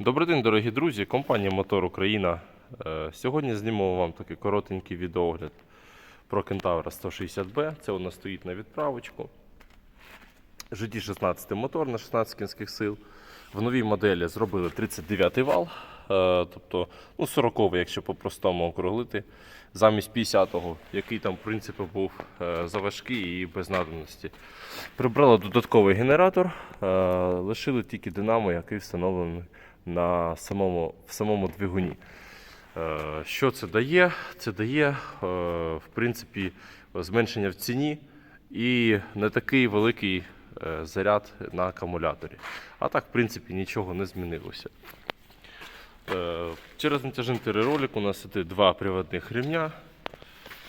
Добрий день, дорогі друзі, компанія Мотор Україна. Е, Сьогодні знімемо вам такий коротенький відеогляд про Кентавра 160B. Це у нас стоїть на відправочку. GT16 мотор на 16 кінських сил. В новій моделі зробили 39 вал, тобто ну, 40 якщо по-простому округлити, замість 50-го, який там в принципі був е, заважкий і без надобності. Прибрали додатковий генератор, е, лишили тільки динамо, який встановлений на самому, в самому двигуні. Е, Що це дає? Це дає е, в принципі зменшення в ціні і не такий великий е, заряд на акумуляторі. А так, в принципі, нічого не змінилося. Е, Через натяжний ролик у нас іде два приводних ремня,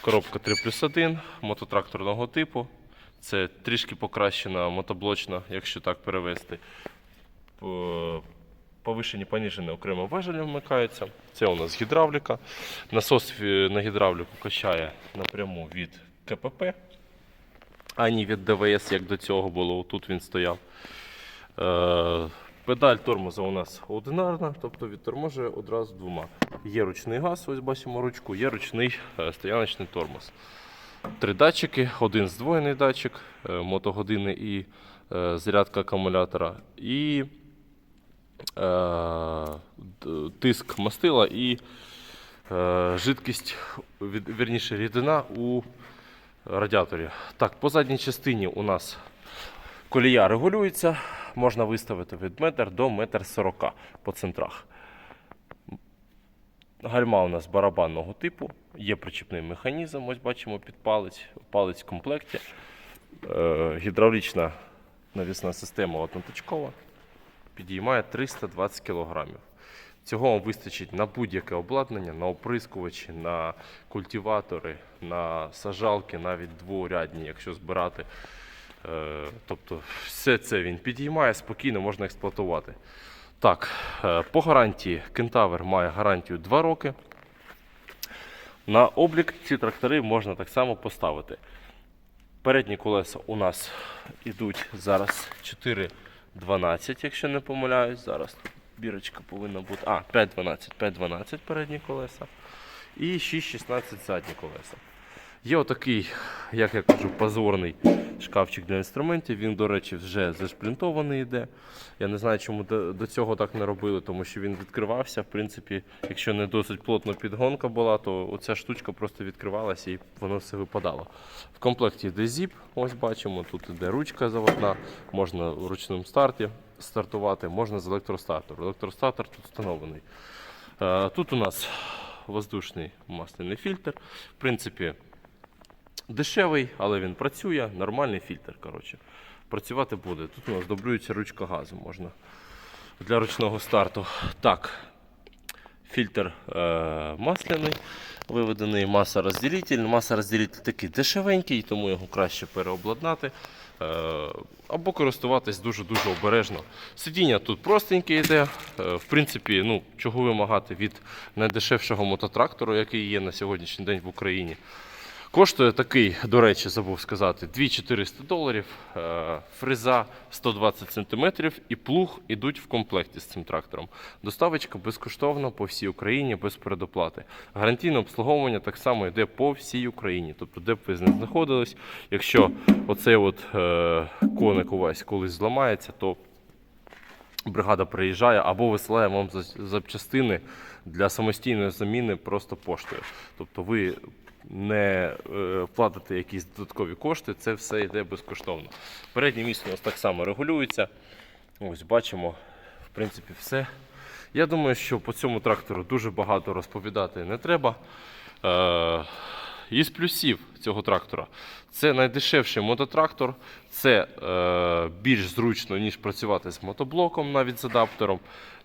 коробка 3 плюс 1 мототракторного типу. Це трішки покращена мотоблочна, якщо так перевести. По- Повишені поніжені окремо важелі вмикаються. Це у нас гідравліка. Насос е, на гідравліку качає напряму від КПП, а не від ДВС, як до цього було. Тут він стояв. Педаль тормоза у нас одинарна, тобто відторможує одразу двома. Є ручний газ, ось бачимо ручку, є ручний е, стояночний тормоз. Три датчики, один здвоєний датчик, е, мотогодини і е, зарядка акумулятора. І е, тиск мастила і е, жидкість, вірніше рідина у радіаторі. Так, по задній частині у нас колія регулюється, можна виставити від метр до метр сорока по центрах. Гальма у нас барабанного типу, є причіпний механізм, ось бачимо під палець, палець в комплекті. Е, гідравлічна навісна система одноточкова підіймає 320 кг. Цього вам вистачить на будь-яке обладнання, на оприскувачі, на культиватори, на сажалки, навіть дворядні, якщо збирати. Е, Тобто все це він підіймає, спокійно можна експлуатувати. Так, е, по гарантії Кентавр має гарантію 2 роки. На облік ці трактори можна так само поставити. Передні колеса у нас йдуть зараз 4,12, якщо не помиляюсь. Зараз бірочка повинна бути. А, 5,12, 5,12 передні колеса. І 6,16 задні колеса. Є отакий, як я кажу, позорний шкафчик для інструментів. Він, до речі, вже зашплінтований йде. Я не знаю, чому до, цього так не робили, тому що він відкривався. В принципі, якщо не досить плотно підгонка була, то оця штучка просто відкривалася і воно все випадало. В комплекті йде зіп, ось бачимо, тут іде ручка заводна, можна в ручному старті стартувати, можна з електростартеру. Електростартер тут встановлений. Е, Тут у нас воздушний масляний фільтр. В принципі, дешевий, але він працює, нормальний фільтр. Коротше. Працювати буде. Тут у нас дублюється ручка газу можна для ручного старту. Так, фільтр е, масляний, виведений масорозділитель. Масорозділитель такий дешевенький, тому його краще переобладнати. Е, або користуватись дуже-дуже обережно. Сидіння тут простеньке йде. Е, в принципі, ну, чого вимагати від найдешевшого мототрактору, який є на сьогоднішній день в Україні. Коштує такий, до речі, забув сказати, 2400 доларів, е, фреза 120 см і плуг ідуть в комплекті з цим трактором. Доставочка безкоштовна по всій Україні без передоплати. Гарантійне обслуговування так само йде по всій Україні. Тобто, де б ви не знаходились, якщо оцей от, е, коник у вас колись зламається, то бригада приїжджає або висилає вам запчастини для самостійної заміни просто поштою. Тобто ви не е, платите якісь додаткові кошти, це все йде безкоштовно. Переднє місце у нас так само регулюється. Ось бачимо, в принципі, все. Я думаю, що по цьому трактору дуже багато розповідати не треба. Е, із плюсів цього трактора це найдешевший мототрактор, це е, більш зручно, ніж працювати з мотоблоком, навіть з адаптером.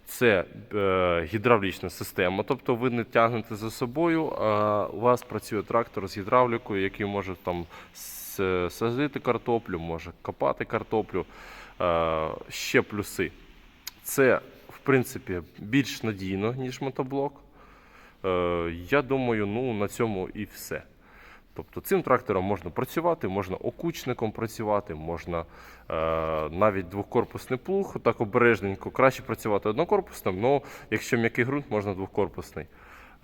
Це е, гідравлічна система, тобто ви не тягнете за собою, а у вас працює трактор з гідравлікою, який може там садити картоплю, може копати картоплю. Е, ще плюси. Це, в принципі, більш надійно, ніж мотоблок. Е, я думаю, ну, на цьому і все. Тобто цим трактором можна працювати, можна окучником працювати, можна е, навіть двокорпусний плуг, так обережненько. Краще працювати однокорпусним, але якщо м'який ґрунт, можна двокорпусний.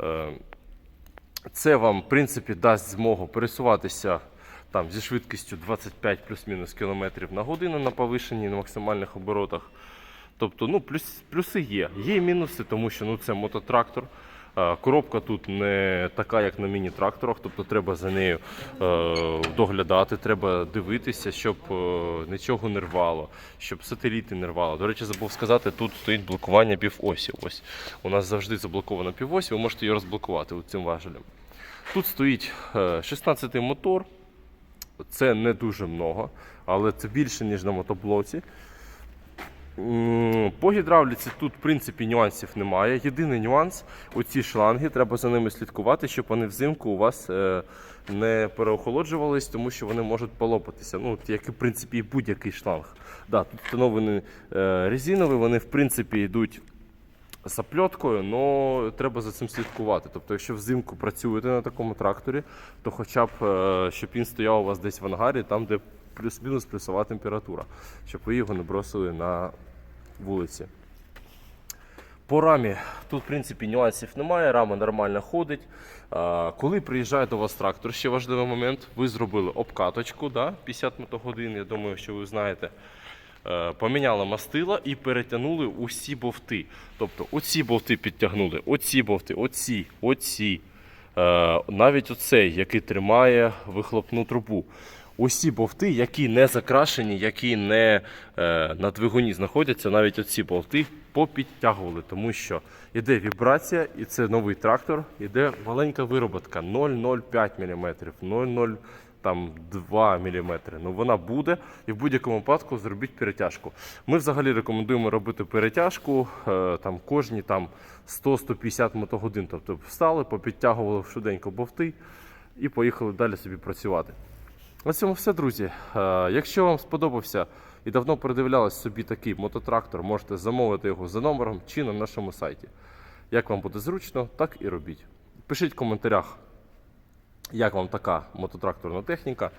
Е, це вам, в принципі, дасть змогу пересуватися там, зі швидкістю 25 плюс-мінус кілометрів на годину на повишенні на максимальних оборотах. Тобто, ну, плюс, плюси є. Є мінуси, тому що ну, це мототрактор. Е, Коробка тут не така, як на міні-тракторах, тобто треба за нею е, доглядати, треба дивитися, щоб е, нічого не рвало, щоб сателіти не рвало. До речі, забув сказати, тут стоїть блокування півосі. Ось у нас завжди заблокована півось, ви можете її розблокувати цим важелем. Тут стоїть 16-й мотор, це не дуже много, але це більше, ніж на мотоблоці. По гідравліці тут, в принципі, нюансів немає. Єдиний нюанс оці шланги, треба за ними слідкувати, щоб вони взимку у вас е, не переохолоджувались, тому що вони можуть полопатися. Ну, як і в принципі будь-який шланг. Да, тут встановлені е, резинові, вони в принципі йдуть з опльоткою, але треба за цим слідкувати. Тобто, якщо взимку працюєте на такому тракторі, то хоча б е, щоб він стояв у вас десь в ангарі, там, де плюс-мінус плюсова температура, щоб ви його не бросили на вулиці. По рамі тут, в принципі, нюансів немає, рама нормально ходить. Коли приїжджає до вас трактор, ще важливий момент, ви зробили обкаточку да, 50 мотогодин, я думаю, що ви знаєте. Е, Поміняли мастила і перетягнули усі бовти. Тобто оці бовти підтягнули, оці бовти, оці, оці. Е, Навіть оцей, який тримає вихлопну трубу. Усі бовти, які не закрашені, які не е, на двигуні знаходяться, навіть оці болти попідтягували, тому що йде вібрація, і це новий трактор, іде маленька вироботка 0,05 мм, 0,0 там 2 мм. Ну вона буде, і в будь-якому випадку зробіть перетяжку. Ми взагалі рекомендуємо робити перетяжку е, там кожні там 100-150 мотогодин. Тобто встали, попідтягували швиденько бовти і поїхали далі собі працювати. На цьому все, друзі. Е, Якщо вам сподобався і давно передивлялись собі такий мототрактор, можете замовити його за номером чи на нашому сайті. Як вам буде зручно, так і робіть. Пишіть в коментарях, як вам така мототракторна техніка,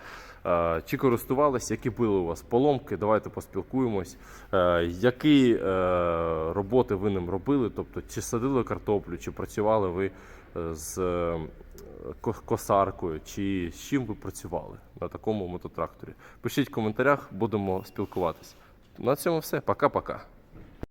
Е, чи користувались, які були у вас поломки, давайте поспілкуємось, Е, які е, роботи ви ним робили, тобто чи садили картоплю, чи працювали ви з косаркою, чи з чим ви працювали на такому мототракторі. Пишіть в коментарях, будемо спілкуватись. На цьому все. Пока-пока.